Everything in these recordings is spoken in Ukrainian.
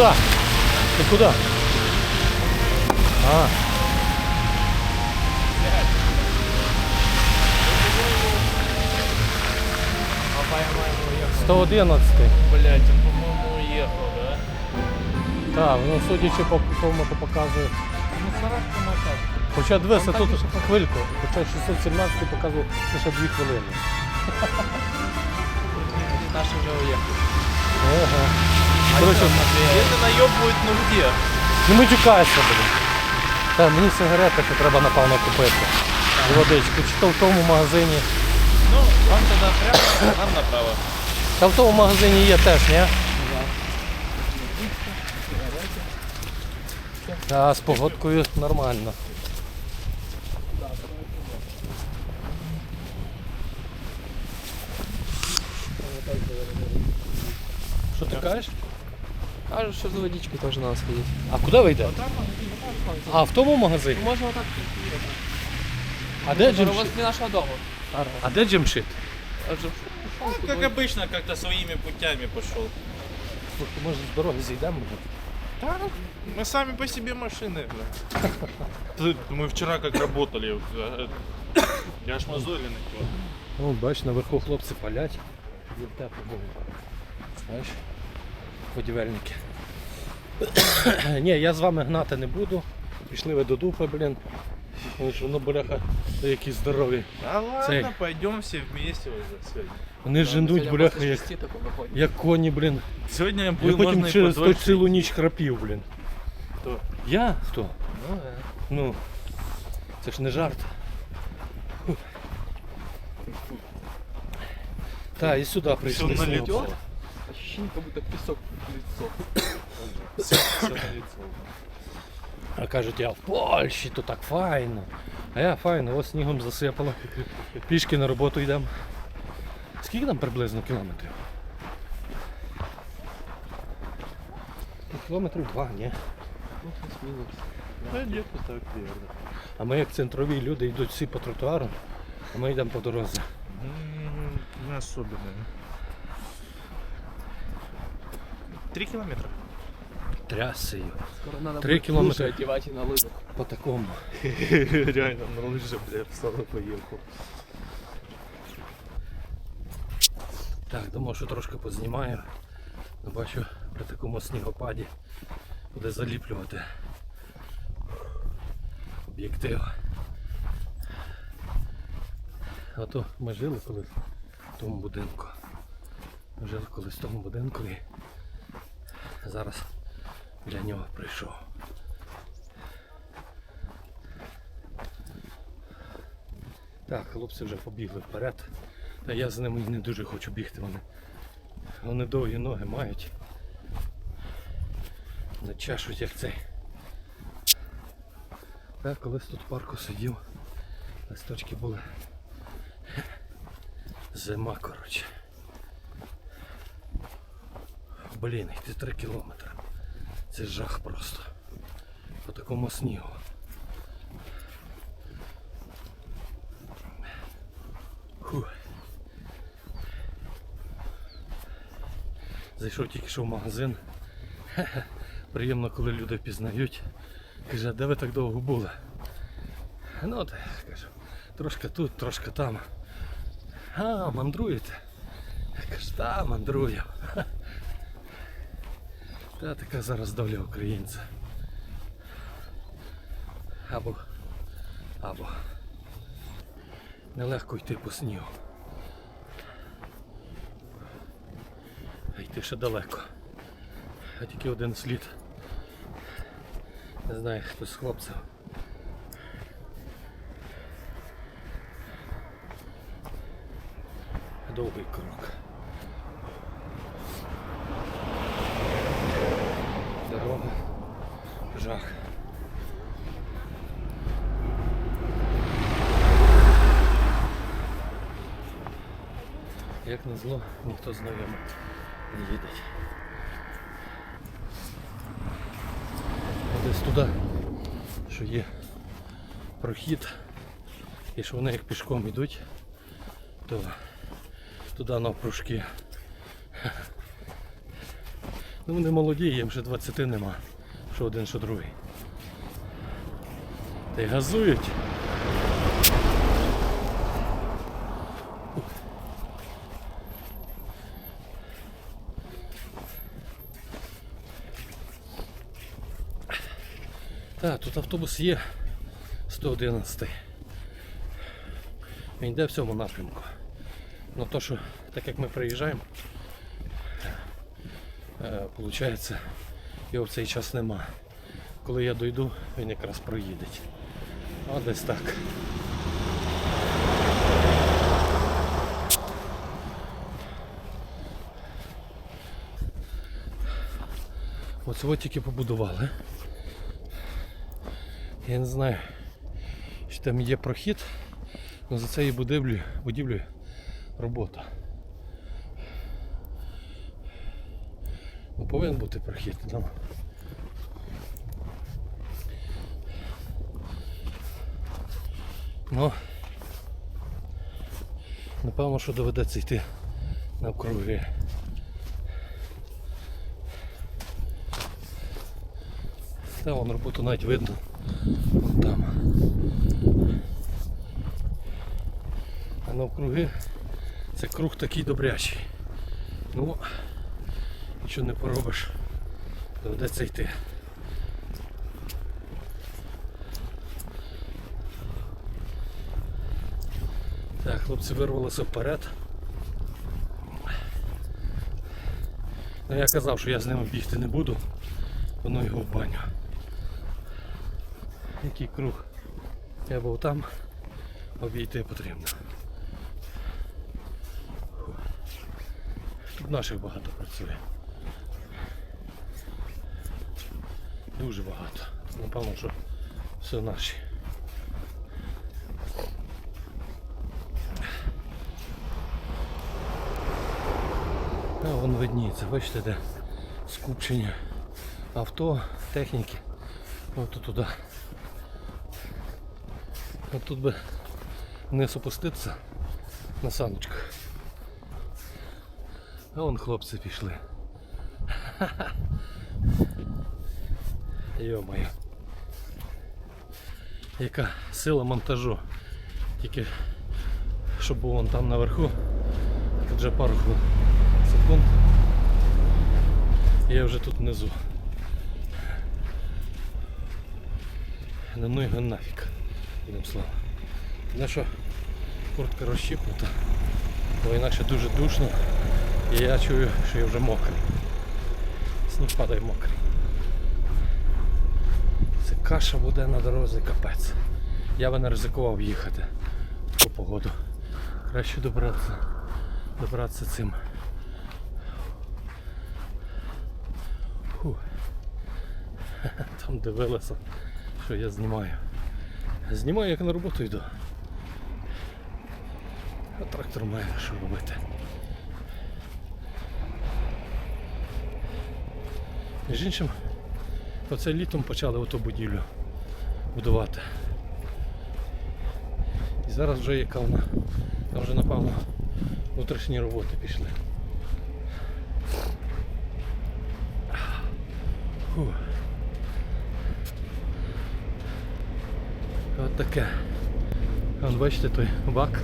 куда? Ты куда? А. По-моему, 111. Блять, он, по-моему, уехал, да? Так, ну судячи по тому, то показує. Ну, сарашка мотав. Хоча дивися, тут ще хвильку, хоча 617 показує лише 2 хвилини. Наш уехал. Ага. Короче, что, Если наебывают, ну где? Не матюкайся, блін. Та мені сигарети ще треба напевно купити. І водичку. Чи то в тому магазині. Ну, вам тогда прямо, нам направо. Та в тому магазині є теж, ні? Та з погодкою нормально. Що ти кажеш? Кажуть, що за водичкою теж треба сходити. А куди ви йдете? А, в тому магазині? Можна отак. А де У джимшит? вас біля нашого дому. А де джимшит? А вже Ну, как обычно, как-то своими путями пошел. Слухай, може з дороги зійдемо? Да, мы сами по себе машины, бля. Ты- Мы вчера как работали. э, Я аж мозоленный. вот. Ну, бач, наверху хлопці палять. Їм тепло було. Знаєш, Будівельники. Ні, я з вами гнати не буду. Пішли ви до дупи, блін. Вони ж воно бляха якісь здорові. Ладно, Цей. пойдем все вместе уже сегодня. Вони жендуть, бляха, як, як коні, блін. Сегодня Я будет потім можно через ту цілу ніч храпів, блін. Хто? Я? Хто? Ну, да. Ну, це ж не жарт. Фух. Та, і сюди прийшли. Всё. Ощущение, как будто песок в лицо. Всё на лицо. А кажуть, я в Польщі, то так файно. А я файно, ось снігом засипало. Пішки на роботу йдемо. Скільки там приблизно кілометрів? Ну, Кілометрів два, ні. Ну, плюс-мінус. Да так, верно. А ми як центрові люди йдуть всі по тротуару, а ми йдемо по дорозі. М, Не особенно. Три километра. Трясею. Скоро надо Три будет кілометри. лыжи одевать и на лыжах. По такому. Реально, на лыжи, бля, встал и поехал. Так, думав, що трошки познімаю. Ну, Бачу, при такому снігопаді буде заліплювати об'єктив. А то ми жили колись в тому будинку. Ми жили колись в тому будинку і зараз для нього прийшов. Так, хлопці вже побігли вперед. Та я з ними не дуже хочу бігти. Вони, вони довгі ноги мають. Не чешуть як цей. Я колись тут в парку сидів. Листочки були. Зима, коротше. Блін, йти 3 кілометри. Це жах просто. По такому снігу. Фух. Зайшов тільки що в магазин. Хе-хе. Приємно, коли люди впізнають. Каже, а де ви так довго були? Ну от, кажу, трошки тут, трошки там. А, мандруєте? Я кажу, та, мандрую. Та така зараз доля українця. Або. Або. Нелегко йти по снігу. А йти ще далеко. А тільки один слід. Не знаю, хто з хлопців. Довгий крок. Жах. Як назло, ніхто з нами не їде. А Десь туди, що є прохід, і що вони як пішком йдуть, то туди навпружки. Ну вони молоді, їм вже 20 нема, що один, що другий. Та й газують. Так, тут автобус є 111. Він йде в цьому напрямку. Ну то, що так як ми приїжджаємо, е, виходить, його в цей час нема. Коли я дойду, він якраз проїде. А десь так. Оце от тільки побудували. Я не знаю, чи там є прохід, але за цією будівлею, будівлею робота. Повинен бути прохід там. Ну, напевно, що доведеться йти навкруги. Та вон роботу навіть видно. Вон там. А навкруги це круг такий добрячий. Ну, нічого не поробиш. Доведеться йти. Так, хлопці вирвалися вперед. Ну я казав, що я з ними бігти не буду, воно його в баню. Який круг? Я був там, обійти потрібно. Тут наших багато працює. Дуже багато. Напевно, що все наші. А вон видніється, бачите, де скупчення авто, техніки. Ось туди. От тут би вниз опуститися на саночках. А вон хлопці пішли. Йо-моє. Яка сила монтажу. Тільки щоб був вон там наверху. Вже пару секунд. Я вже тут внизу. На ну його нафіг. Одним словом. Ну що, куртка розщіпнута, бо інакше дуже душно і я чую, що я вже мокрий. Сніг падає мокрий. Каша буде на дорозі капець. Я би не ризикував їхати в по погоду. Краще добратися, добратися цим. Фу. Там дивилися, що я знімаю. Знімаю, як на роботу йду. А трактор має що робити. Між іншим, оце літом почали оту будівлю будувати. І зараз вже яка вона, там вже напевно внутрішні роботи пішли. Фу. От таке. Вон бачите той бак.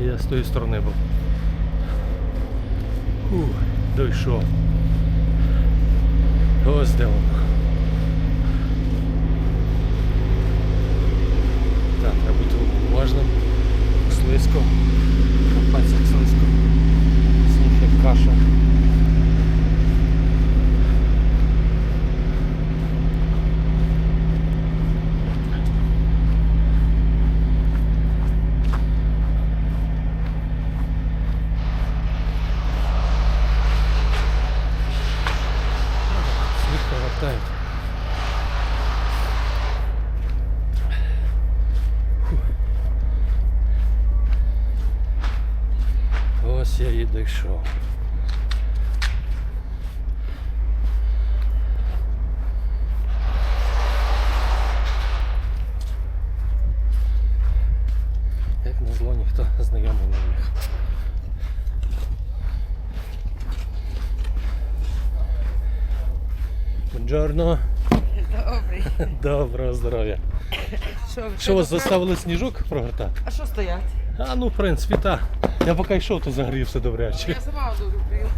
Я з тої сторони був. Фу, дійшов. Ось де воно. Обережним. Слизько. Капець як слизько. Сніг як каша. Сніг повертає. Ось я і дійшов. Як назло, ніхто знайомий не їхав. Buongiorno. Добрий. Доброго здоров'я. Що, ви Що вас заставили сніжок прогортати? А що стоять? А ну, в принципі, так. Я поки йшов, то загрівся добряче. Я сама прию.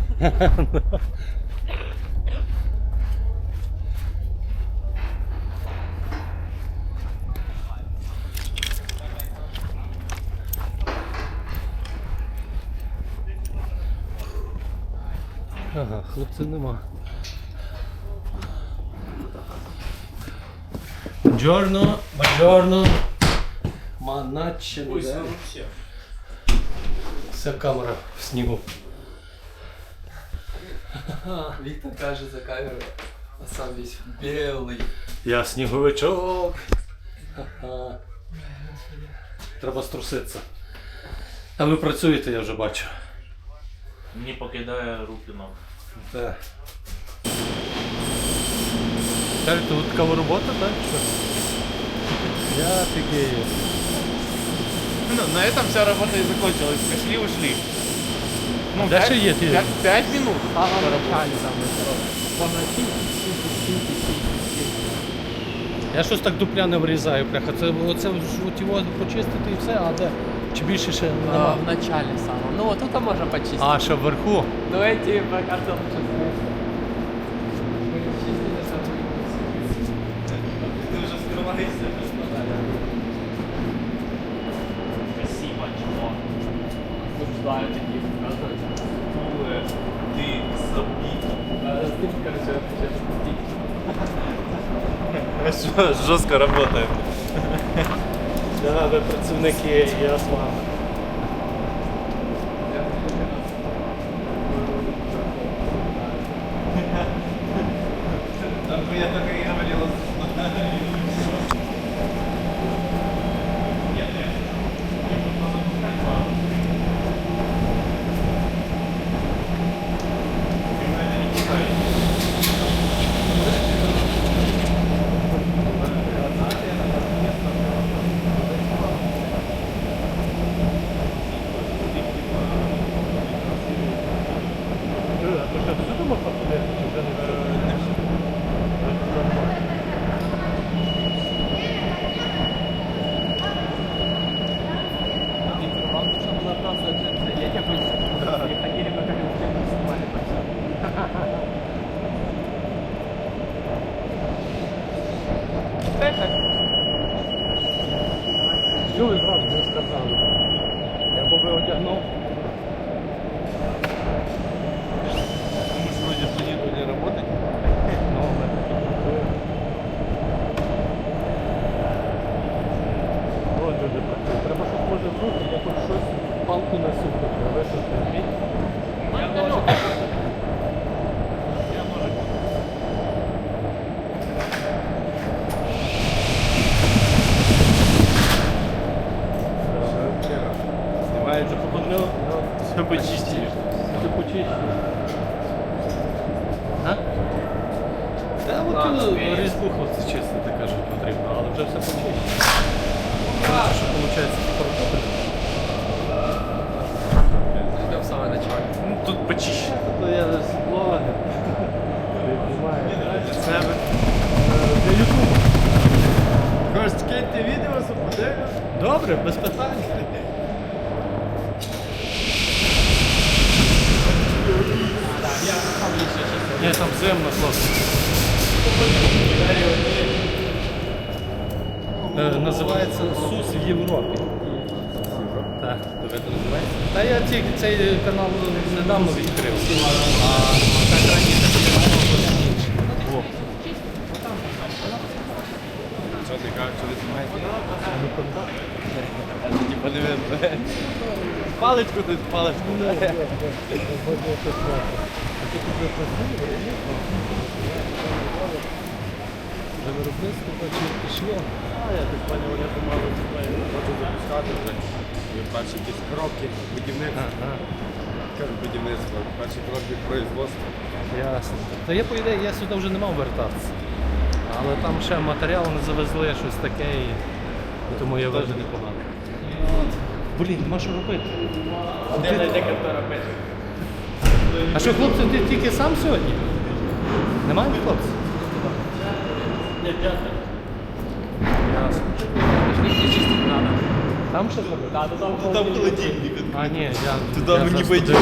Ага, хлопців нема. Buongiorno, buongiorno. Маначе. Вся камера в снігу. Віктор каже за камерою, а сам весь білий. Я сніговичок. Треба струситися. А ви працюєте, я вже бачу. Не покидає руки ног. Так. Далі тут така робота, так? Я фігею. Ну, на этом вся работа и закончилась. Пришли, ушли. Ну, Да что есть, есть. 5 минут. Я щось так дупля не вирізаю, бляха. Це оце ж от його почистити і все, а де? Чи більше ще А, нема? в начале самом. Ну вот тут можно почистить. А, ще вверху. Но эти по карте Жестко работает. Да, ви працівники, я з вами. Я только Ви зразу не сказали? Я би одягнув. Мы же вроде планировали работать. Ну, ми такі працюємо. О, люди працюють. Треба щось може зробити, я хоч щось палку несу, тобто висити. Я ножик. Я ножик. Снимають вже походнило? Все почистили. Все почищено. А? Та от А, тут окей. різьбу хлопці кажуть, потрібно, але вже все. Коротше, що виходить. Идем в самое. Ну, тут почищено. То я зараз блогер. Себе. Для Ютубу. Відео, заподивимо? Добре, без питань. Ні, там зимно, хлопці. Е, називається СУС в Європі. Ви це називається? Та я тільки цей канал недавно відкрив. А так раніше це було інше. Що ти кажеш, що ти знімаєш? Типа не видно. Паличку тут, паличку. Вже виробництво чи пішло. А, я так поняв, я думав, хочу запускати вже. Перші якісь кроки будівництва. Ага, будівництво. Перші кроки производства. ясно. Та я по ідеї, я сюди вже не мав вертатися. Але там ще матеріал не завезли, щось таке і, тому я вижу. непогано. Блін, нема що робити. Де контора пише? А що, хлопці, ти тільки сам сьогодні? Немає хлопців? Ні, п'ятий. Ясно. Пішли чистити надо. Там ще зробити? Да, то там Там холодильник. А, ні, я. Туди я мені застудив. пойти.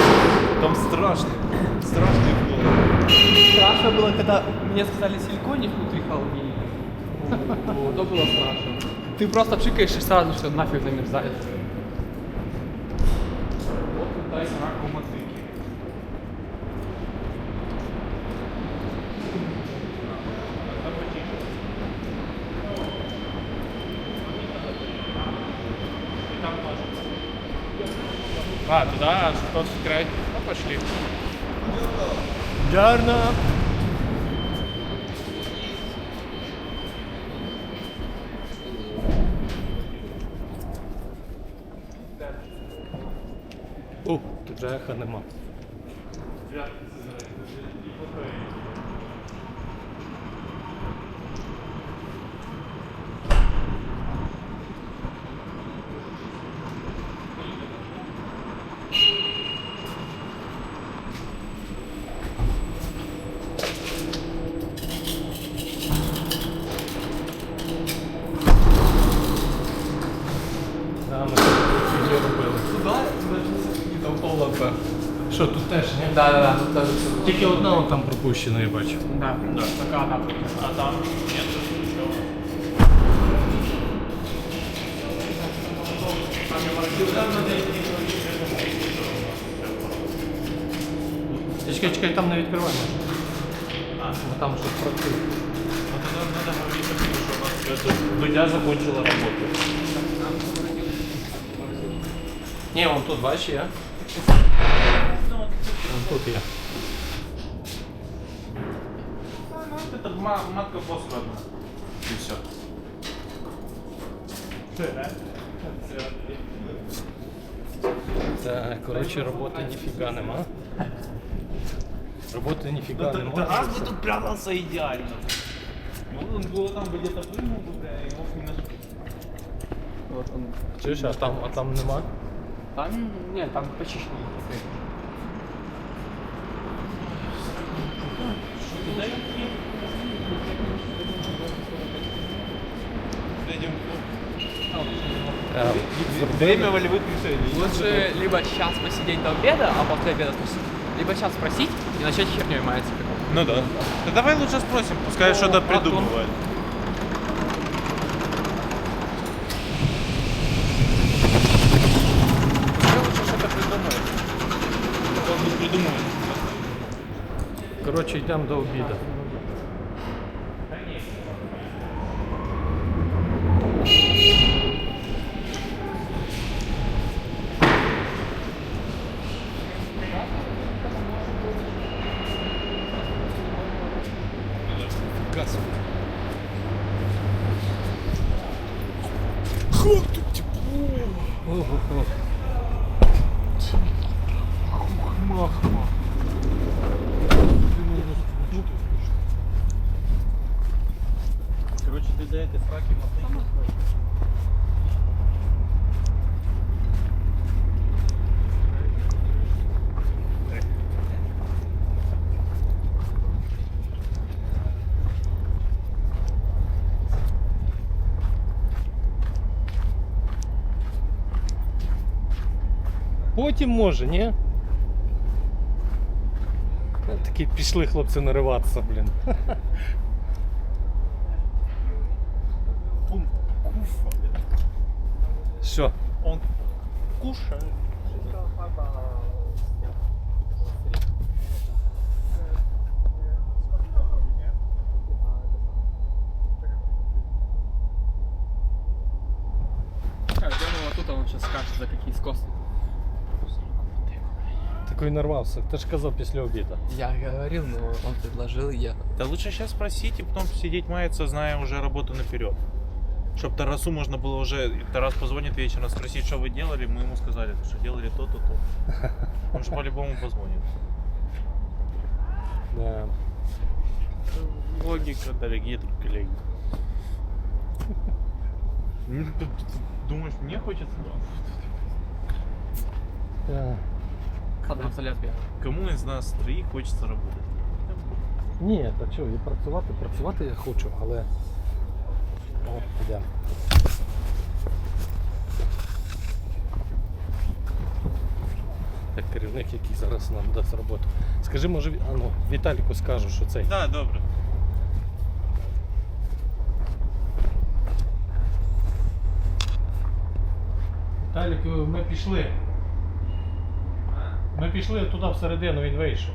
Там страшно. Страшно було. Страшно было, когда мне сказали силиконе внутри холодильника. То было страшно. Ты просто пшикаешь и сразу все нафиг замерзает. Вот туда и А, туда, тот край. Ну, пошли. Гарно. О, тут же еха нема. Да, ми тут фігню робили. Туда, там холодно. Що, тут теж, ні? Да, да, да, тут даже все. Тільки одна он там пропущена, я бачу. Да, да. Пока она А там нет ничего. Чекай, чекай, чекай, там не відкривай. А, там щось працює. Дудя закончила роботу. Ні, вон тут, бачиш, є. Вон тут є. Это матка после И все. Так, коротше, роботи ніфіга нема. Роботи ніфіга нема. Раз бы тут прятался идеально. Ну, он было там где-то прыгнул бы, бля, и его не нашли. Вот он. Чуєш, а там, а там нема? Там, нет, там почищено. Е, Время волевых решений. Лучше либо сейчас посидеть до обеда, а после обеда спросить, либо сейчас спросить и начать херней маяться. Ну да. Да давай лучше спросим, пускай что-то придумывает. Не придумывает. Коротше, йдемо до обіду. Потім може, ні? Е, Такі пішли хлопці нариватися, блін. Он куфа. Що? Он кушаю. Я думал, тут он сейчас скажет за какие скосы. Такий нарвався. Ти ж казав після обіду. Я говорил, но он предложил, я... Да лучше сейчас спросить и потом сидеть маяться, зная уже работу наперед. Чтоб Тарасу можно было уже, Тарас позвонит вечером спросить, что вы делали, мы ему сказали, что делали то-то, то. Он же по-любому позвонит. Да. Логика, дорогие коллеги. Ты- ты Думаешь, мне хочется? Да. Ладно, вслед. Кому из нас троих хочется работать? Ні, та чого, і працювати, працювати я хочу, але. О, йдемо. Як керівник, який зараз нам дасть роботу. Скажи, може, Ві- а ну, Віталіку скажу, що цей. Да, добре. Віталік, ми пішли. Ми пішли туди всередину, він вийшов.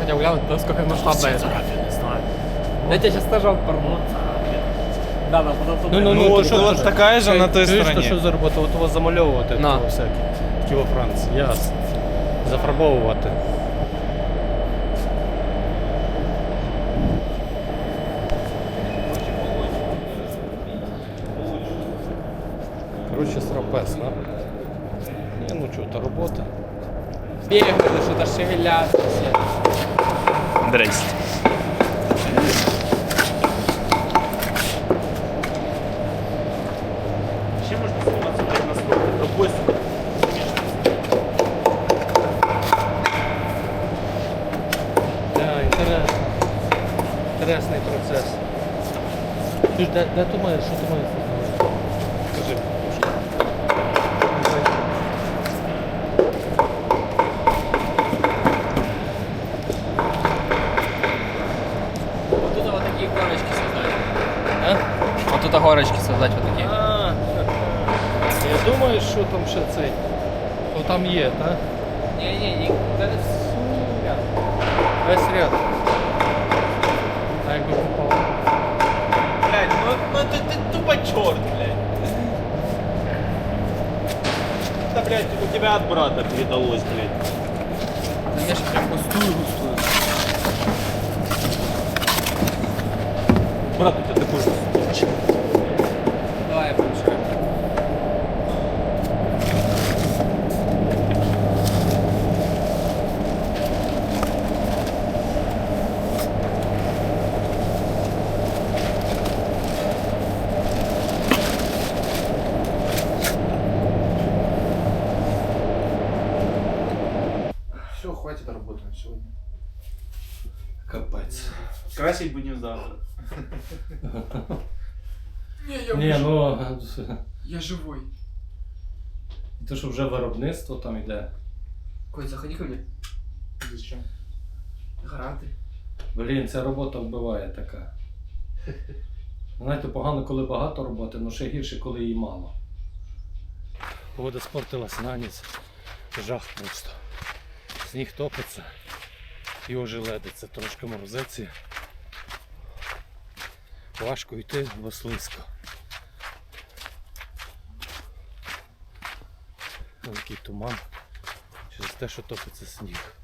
Хотя глянуть, насколько масштабная это. Я тебе сейчас стажок порву. Да, да, потом туда. Ну, ну, Ну, то що, то- такая же на той то що за робота? От у вас замальовувати На. Такі во Франції. Ясно. Зафарбовувати. Коротше, срапес, да? Ні, ну що, то робота. Бегали, что-то шевелятся все. Здрасте. Вообще можно заниматься блядь, настолько другой сука. Да, інтересно. Інтересний процес. Ти ж де, де ти маєш, що ти маєш? Горочки создать вот такие. А, я думаю, що там ще цей. То там є, так? Не-не, не, это всю ряд. Весь ряд. А якби попало. Блядь, ну, ну ты, ты тупо черт, блядь. Да, блядь, у тебя от брата передалось, блядь. Да я же прям густую густую. Брат у тебя такой же. Ні, ну. Я живой. Те, що вже виробництво там йде. Коль, заходи ко мне. Зачем? Гаранты. Блін, ця робота вбиває така. Знаєте, погано, коли багато роботи, але ще гірше, коли її мало. Погода спортилась на ніч. Жах просто. Сніг топиться і ожеледиться, трошки морозеці. Важко йти, бо слизько. Великий туман через те, що топиться сніг.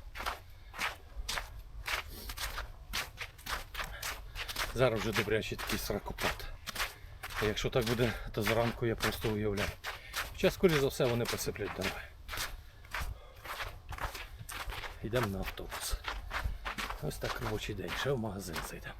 Зараз вже добрячий такий сракопад. А якщо так буде, то зранку я просто уявляю. Хоча, скоріше за все, вони посиплять дороги. Йдемо на автобус. Ось так робочий день. Ще в магазин зайдемо.